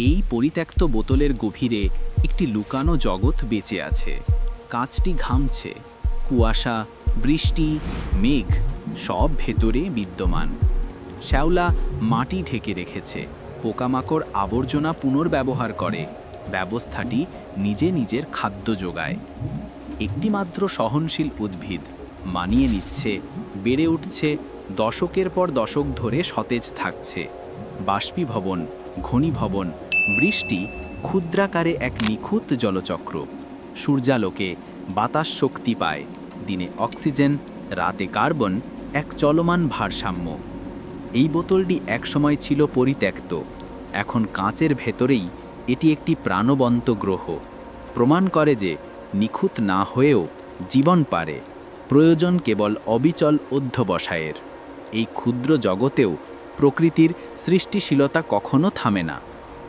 এই পরিত্যক্ত বোতলের গভীরে একটি লুকানো জগৎ বেঁচে আছে। কাঁচটি ঘামছে। কুয়াশা, বৃষ্টি, মেঘ সব ভেতরে বিদ্যমান। শ্যাওলা মাটি ঢেকে রেখেছে। পোকামাকড় আবর্জনা পুনর্ব্যবহার করে। ব্যবস্থাটি নিজে নিজের খাদ্য যোগায়। একটিমাত্র সহনশীল উদ্ভিদ মানিয়ে নিচ্ছে, বেড়ে উঠছে, দশকের পর দশক ধরে সতেজ থাকছে। বাষ্পীভবন, ঘনীভবন বৃষ্টি ক্ষুদ্রাকারে এক নিখুঁত জলচক্র। সূর্যালোকে বাতাস শক্তি পায়। দিনে অক্সিজেন, রাতে কার্বন, এক চলমান ভারসাম্য। এই বোতলটি একসময় ছিল পরিত্যক্ত। এখন কাঁচের ভেতরেই এটি একটি প্রাণবন্ত গ্রহ। প্রমাণ করে যে নিখুঁত না হয়েও জীবন পারে। প্রয়োজন কেবল অবিচল অধ্যবসায়ের। এই ক্ষুদ্র জগতেও প্রকৃতির সৃষ্টিশীলতা কখনো থামে না।